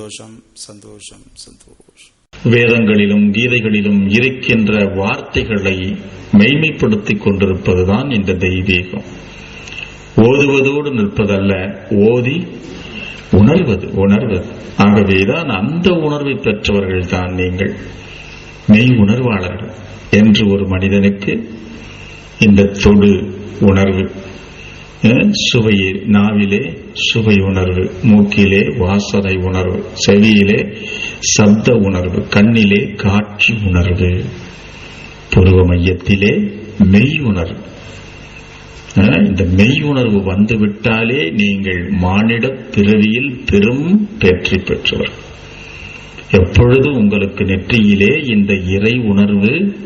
சந்தோஷம் சந்தோஷம் சந்தோஷம். வேதங்களிலும் கீதைகளிலும் இருக்கின்ற வார்த்தைகளை மெய்மைப்படுத்திக் கொண்டிருப்பதுதான் இந்த தெய்வீகம். ஓதுவதோடு நிற்பதல்ல ஓதி உணர்வது உணர்வது. ஆகவேதான் அந்த உணர்வை பெற்றவர்கள் தான் நீங்கள். மெய் உணர்வாளர்கள் என்று ஒரு மனிதனுக்கு இந்த தொடு உணர்வு சுவையே நாவிலே சுவை உணர்வு மூக்கிலே வாசனை உணர்வு செவியிலே சப்த உணர்வு கண்ணிலே காட்சி உணர்வு. புருவ மையத்திலே மெய் உணர்வு. இந்த மெய் உணர்வு வந்துவிட்டாலே நீங்கள் மானிட பிறவியில் பெரும் வெற்றி பெற்றவர். எப்பொழுது உங்களுக்கு நெற்றியிலே இந்த இறை உணர்வு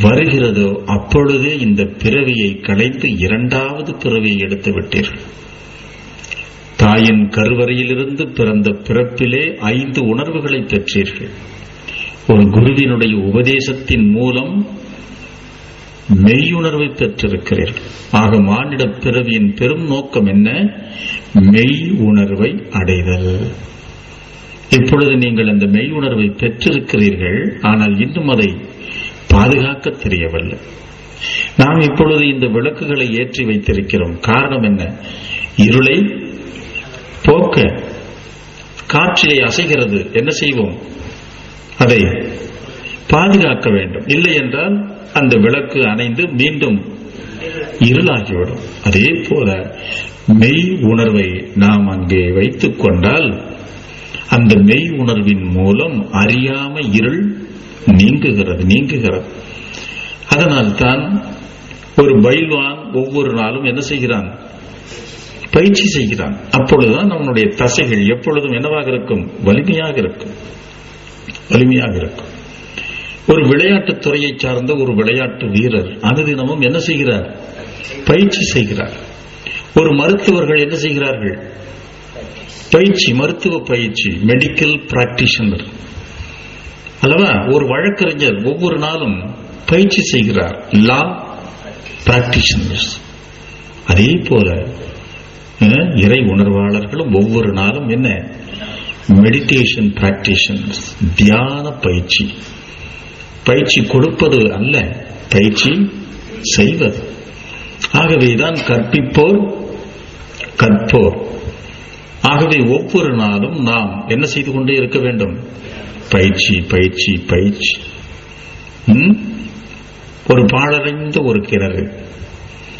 வருகிறதோ அப்பொழுதே இந்த பிறவியை களைத்து இரண்டாவது பிறவியை எடுத்து விட்டீர்கள். தாயின் கருவறையிலிருந்து பிறந்த பிறப்பிலே ஐந்து உணர்வுகளை பெற்றீர்கள். ஒரு குருவினுடைய உபதேசத்தின் மூலம் மெய்யுணர்வை பெற்றிருக்கிறீர்கள். ஆக மானிட பிறவியின் பெரும் நோக்கம் என்ன? மெய் உணர்வை அடைதல். இப்பொழுது நீங்கள் அந்த மெய் உணர்வை பெற்றிருக்கிறீர்கள். ஆனால் இன்னும் அதை பாதுகாக்க தெரியவில்லை நாம் இப்பொழுது இந்த விளக்குகளை ஏற்றி வைத்திருக்கிறோம். காரணம் என்ன? இருளை போக்க காற்றிலே அசைகிறது. என்ன செய்வோம்? அதை பாதுகாக்க வேண்டும். இல்லை என்றால் அந்த விளக்கு அணைந்து மீண்டும் இருளாகிவிடும். அதே போல மெய் உணர்வை நாம் அங்கே வைத்துக் கொண்டால் அந்த மெய் உணர்வின் மூலம் அறியாம இருள் நீங்குகிறது நீங்குகிறது. அதனால் தான் ஒரு பயில்வான் ஒவ்வொரு நாளும் என்ன செய்கிறான்? பயிற்சி செய்கிறான். அப்பொழுதுதான் நம்முடைய தசைகள் எப்பொழுதும் என்னவாக இருக்கும்? வலிமையாக இருக்கும். வலிமையாக இருக்கும். ஒரு விளையாட்டு துறையை சார்ந்த ஒரு விளையாட்டு வீரர் அனுதினமும் என்ன செய்கிறார்? பயிற்சி செய்கிறார். ஒரு மருத்துவர்கள் என்ன செய்கிறார்கள்? பயிற்சி மருத்துவ பயிற்சி மெடிக்கல் பிராக்டிஷனர் அல்லவா? ஒரு வழக்கறிஞர் ஒவ்வொரு நாளும் பயிற்சி செய்கிறார். லா பிராக்டிஷனர்ஸ் அதே போல இறை உணர்வாளர்களும் ஒவ்வொரு நாளும் என்ன? மெடிடேஷன் பிராக்டிஷனர்ஸ் தியான பயிற்சி. பயிற்சி கொடுப்பது அல்ல பயிற்சி செய்வது. ஆகவேதான் கற்பிப்போர் கற்போர். ஆகவே ஒவ்வொரு நாளும் நாம் என்ன செய்து கொண்டே இருக்க வேண்டும்? பயிற்சி பயிற்சி பயிற்சி. ஒரு பாழடைந்த ஒரு கிணறு.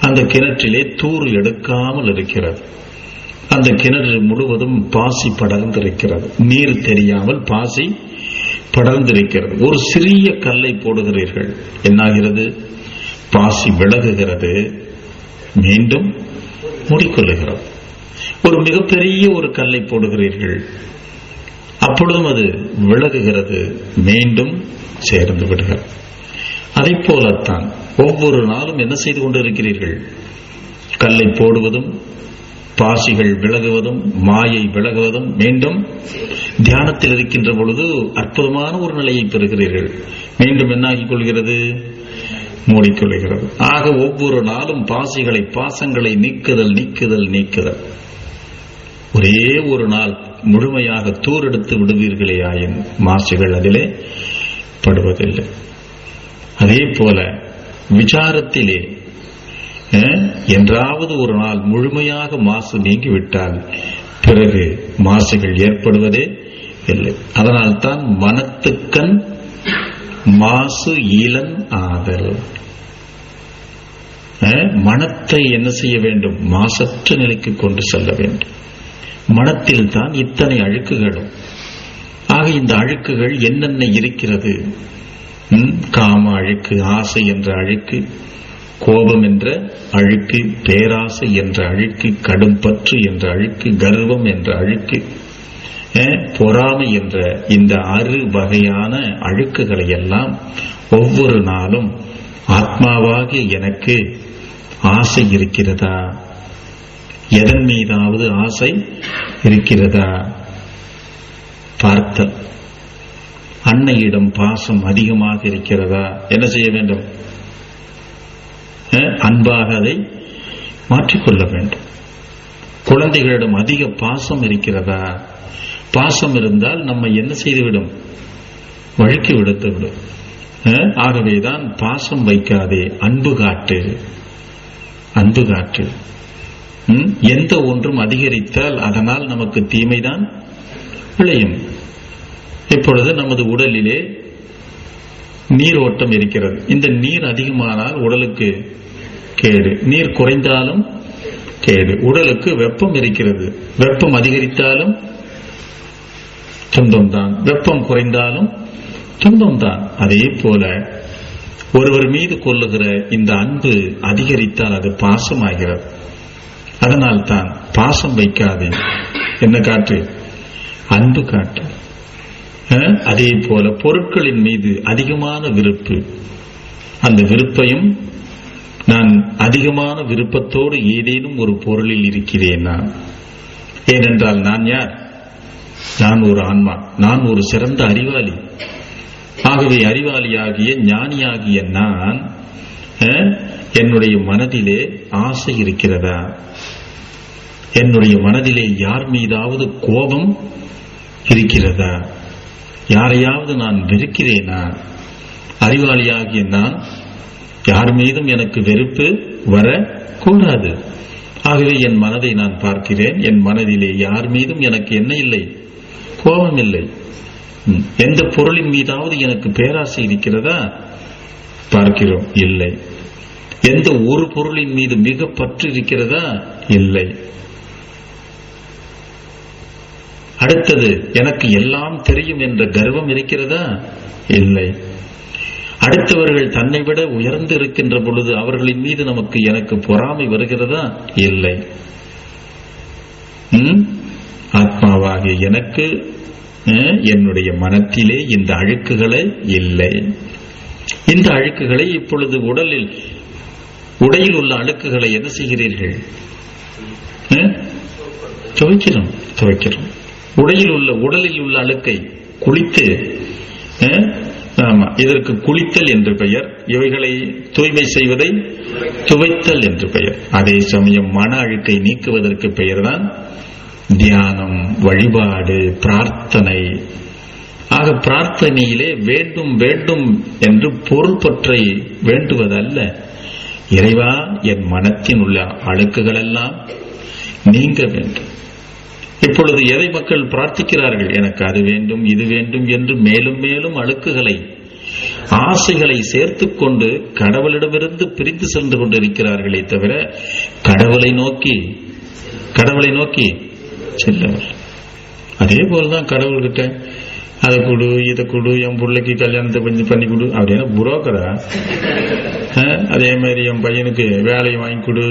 அந்த கிணற்றிலே தூர் எடுக்காமல் இருக்கிறது. அந்த கிணறு முழுவதும் பாசி படர்ந்திருக்கிறது. நீர் தெரியாமல் பாசி படர்ந்திருக்கிறது. ஒரு சிறிய கல்லை போடுகிறீர்கள். என்னாகிறது? பாசி விலகுகிறது. மீண்டும் மூடிக்கொள்ளுகிறது ஒரு மிகப்பெரிய ஒரு கல்லை போடுகிறீர்கள். அப்பொழுதும் அது விலகுகிறது. மீண்டும் சேர்ந்து விடுகிறது அதை போலத்தான் ஒவ்வொரு நாளும் என்ன செய்து கொண்டிருக்கிறீர்கள்? கல்லை போடுவதும் பாசிகள் விலகுவதும் மாயை விலகுவதும் மீண்டும் தியானத்தில் இருக்கின்ற பொழுது அற்புதமான ஒரு நிலையை பெறுகிறீர்கள். மீண்டும் என்னாகிக் கொள்கிறது? மூடிக்கொள்கிறது ஆக ஒவ்வொரு நாளும் பாசிகளை பாசங்களை நீக்குதல் நீக்குதல் நீக்குதல். ஒரே ஒரு நாள் முழுமையாக தூரெடுத்து விடுவீர்களே ஆயின் மாசுகள் அதிலே படுவதில்லை. அதே போல விசாரத்திலே என்றாவது ஒரு நாள் முழுமையாக மாசு நீங்கிவிட்டால் பிறகு மாசுகள் ஏற்படுவதே இல்லை. அதனால்தான் மனத்துக்கண் மாசு ஈழன் ஆதல். மனத்தை என்ன செய்ய வேண்டும்? மாசற்ற நிலைக்கு கொண்டு செல்ல வேண்டும். மனத்தில் தான் இத்தனை அழுக்குகளும். ஆக இந்த அழுக்குகள் என்னென்ன இருக்கிறது? காம அழுக்கு ஆசை என்ற அழுக்கு கோபம் என்ற அழுக்கு பேராசை என்ற அழுக்கு கடும் பற்று என்ற அழுக்கு கர்வம் என்ற அழுக்கு பொறாமை என்ற இந்த அறு வகையான அழுக்குகளை எல்லாம் ஒவ்வொரு நாளும் ஆத்மாவாகிய எனக்கு ஆசை இருக்கிறதா? எதன் மீதாவது ஆசை இருக்கிறதா? பார்த்தல். அன்னையிடம் பாசம் அதிகமாக இருக்கிறதா? என்ன செய்ய வேண்டும்? அன்பாக அதை மாற்றிக்கொள்ள வேண்டும். குழந்தைகளிடம் அதிக பாசம் இருக்கிறதா? பாசம் இருந்தால் நம்ம என்ன செய்துவிடும்? வழுக்கி விடுத்து விடும் ஆகவேதான் பாசம் வைக்காதே அன்பு காட்டு. அன்பு காட்டு. எந்த ஒன்றும் அதிகரித்தால் அதனால் நமக்கு தீமைதான் விளையும். இப்பொழுது நமது உடலிலே நீர் ஓட்டம் இருக்கிறது. இந்த நீர் அதிகமானால் உடலுக்கு கேடு. நீர் குறைந்தாலும் கேடு. உடலுக்கு வெப்பம் இருக்கிறது. வெப்பம் அதிகரித்தாலும் துன்பம் தான் வெப்பம் குறைந்தாலும் துன்பம் தான் அதே போல ஒருவர் மீது கொள்ளுகிற இந்த அன்பு அதிகரித்தால் அது பாசமாகிறது. அதனால் தான் பாசம் வைக்காதே. என்ன காட்டு? அன்பு காட்டு. அதே போல பொருட்களின் மீது அதிகமான விருப்பு. அந்த விருப்பையும் நான் அதிகமான விருப்பத்தோடு ஏதேனும் ஒரு பொருளில் இருக்கிறேன்? நான் ஏனென்றால் நான் யார்? நான் ஒரு ஆன்மா. நான் ஒரு சிறந்த அறிவாளி. ஆகவே அறிவாளியாகிய ஞானியாகிய நான் என்னுடைய மனதிலே ஆசை இருக்கிறதா? என்னுடைய மனதிலே யார் மீதாவது கோபம் இருக்கிறதா? யாரையாவது நான் வெறுக்கிறேனா? அறிவாளியாகிய நான் யார் மீதும் எனக்கு வெறுப்பு வர கூடாது. ஆகவே என் மனதை நான் பார்க்கிறேன். என் மனதிலே யார் மீதும் எனக்கு என்ன இல்லை? கோபம் இல்லை. எந்த பொருளின் மீதாவது எனக்கு பேராசை இருக்கிறதா? பார்க்கிறோம் இல்லை. எந்த ஒரு பொருளின் மீது மிக பற்று இருக்கிறதா? இல்லை. அடுத்தது எனக்கு எல்லாம் தெரியும் என்ற கர்வம் இருக்கிறதா? இல்லை. அடுத்தவர்கள் தன்னை விட உயர்ந்து இருக்கின்ற பொழுது அவர்களின் மீது நமக்கு எனக்கு பொறாமை வருகிறதா? இல்லை. ஆத்மாவாகிய எனக்கு என்னுடைய மனத்திலே இந்த அழுக்குகளை இல்லை. இந்த அழுக்குகளை இப்பொழுது உடலில் உடையில் உள்ள அழுக்குகளை என்ன செய்கிறீர்கள்? துவைக்கிறோம் துவைக்கிறோம். உடையில் உள்ள உடலில் உள்ள அழுக்கை குளித்து ஆமா இதற்கு குளித்தல் என்று பெயர். இவைகளை தூய்மை செய்வதை துவைத்தல் என்று பெயர். அதே சமயம் மன அழுக்கை நீக்குவதற்கு பெயர்தான் தியானம் வழிபாடு பிரார்த்தனை. ஆக பிரார்த்தனையிலே வேண்டும் வேண்டும் என்று பொருள் பற்றை வேண்டுவதல்ல. இறைவா என் மனத்தின் உள்ள அழுக்குகளெல்லாம் நீங்க வேண்டும். இப்பொழுது எதை மக்கள் பிரார்த்திக்கிறார்கள்? எனக்கு அது வேண்டும் இது வேண்டும் என்று மேலும் மேலும் அழுக்குகளை ஆசைகளை சேர்த்து கொண்டு கடவுளிடமிருந்து பிரித்து சென்று கொண்டிருக்கிறார்களே தவிர கடவுளை நோக்கி கடவுளை நோக்கி செல்லவர் அதே போலதான் கடவுள்கிட்ட அதை கொடு இதை கொடு என் பிள்ளைக்கு கல்யாணத்தை பண்ணி பண்ணி கொடு அப்படின்னா புரோக்கரா? அதே மாதிரி என் பையனுக்கு வேலையை வாங்கி கொடு.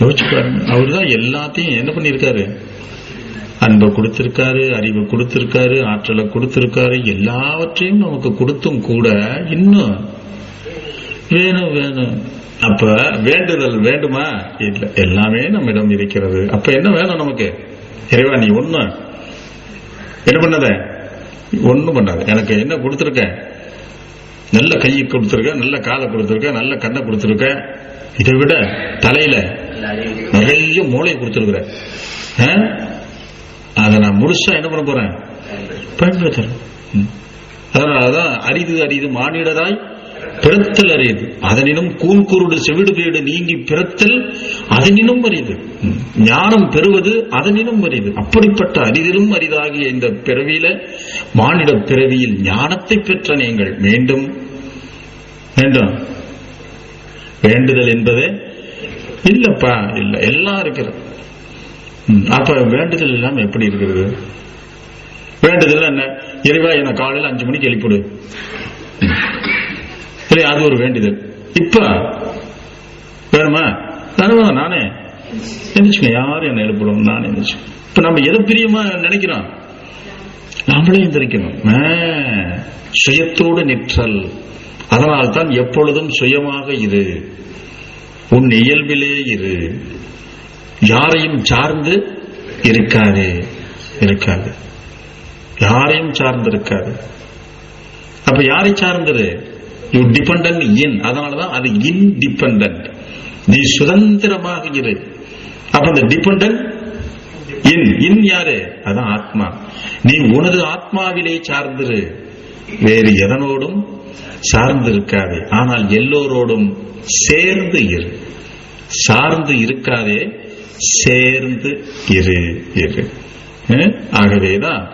யோசிச்சு பாருங்க அவர் தான் எல்லாத்தையும் என்ன பண்ணியிருக்காரு? அன்பை கொடுத்திருக்காரு அறிவை கொடுத்திருக்காரு ஆற்றலை கொடுத்திருக்காரு எல்லாவற்றையும் நமக்கு கொடுத்தும் கூட இன்னும் வேணும் வேணும். அப்ப வேண்டுதல் வேண்டுமா? இல்ல எல்லாமே நம்மிடம் இருக்கிறது. அப்ப என்ன வேணும் நமக்கு? இறைவா நீ ஒண்ணு. என்ன பண்ணாத? ஒண்ணும் பண்ணாத. எனக்கு என்ன கொடுத்துருக்க? நல்ல கையை கொடுத்துருக்க நல்ல காலை கொடுத்துருக்க நல்ல கண்ணை கொடுத்துருக்க. இதை விட தலையில நிறைய மூளையை கொடுத்திருக்கிற. அதை நான் முழுசா என்ன பண்ண போறேன்? பயன்படுத்துறேன். அதனாலதான் அரிது அரிது மானிடராய் பிறத்தல் அரிது. அதனினும் கூன் குருடு செவிடு வீடு நீங்கி பிறத்தல் அதனினும் அரிது. ஞானம் பெறுவது அதனினும் அரிது. அப்படிப்பட்ட அரிதிலும் அரிதாகிய இந்த பிறவியில மானிட பிறவியில் ஞானத்தை பெற்ற நீங்கள் மீண்டும் வேண்டும். வேண்டுதல் என்பதே இல்லப்பா இல்ல எல்லாம் இருக்கிறது ம், அப்ப வேண்டுதல் இல்லாம எப்படி இருக்கிறது? வேண்டுதல் என்ன? இறைவா என்ன காலையில் அஞ்சு மணிக்கு எழுப்பிடு இல்லையா இல்லை அது ஒரு வேண்டுதல். இப்ப வேணுமா? வேணுமா நானே? எந்திரிச்சுங்க யாரும் என்ன எழுப்பிடும் நானே எந்திரிச்சு இப்ப நம்ம எதை பிரியமா நினைக்கிறோம்? நாமளே எந்திரிக்கணும். சுயத்தோடு நிற்றல். அதனால் தான் எப்பொழுதும் சுயமாக இது உன் இயல்பிலே இரு. யாரையும் சார்ந்து இருக்காது. இருக்காது. யாரையும் சார்ந்து இருக்காது அப்ப யாரை சார்ந்தது? யூ டிபெண்ட் இன் அதனாலதான் அது இன்டிபெண்ட் நீ சுதந்திரமாக இரு. அப்ப அந்த டிபெண்ட் இன் இன் யாரு? அதான் ஆத்மா. நீ உனது ஆத்மாவிலே சார்ந்திரு. வேறு எதனோடும் சார்ந்து இருக்காதே ஆனால் எல்லோரோடும் சேர்ந்து இரு. சார்ந்து இருக்காதே சேர்ந்து இரு இரு. ஆகவேதான்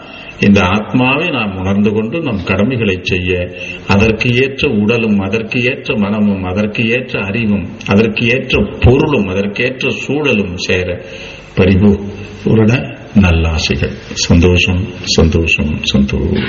இந்த ஆத்மாவை நாம் உணர்ந்து கொண்டு நம் கடமைகளை செய்ய அதற்கு ஏற்ற உடலும் அதற்கு ஏற்ற மனமும் அதற்கு ஏற்ற அறிவும் அதற்கு ஏற்ற பொருளும் அதற்கேற்ற சூழலும் சேர பரிபு உருட நல்லாசைகள். சந்தோஷம் சந்தோஷம் சந்தோஷம்.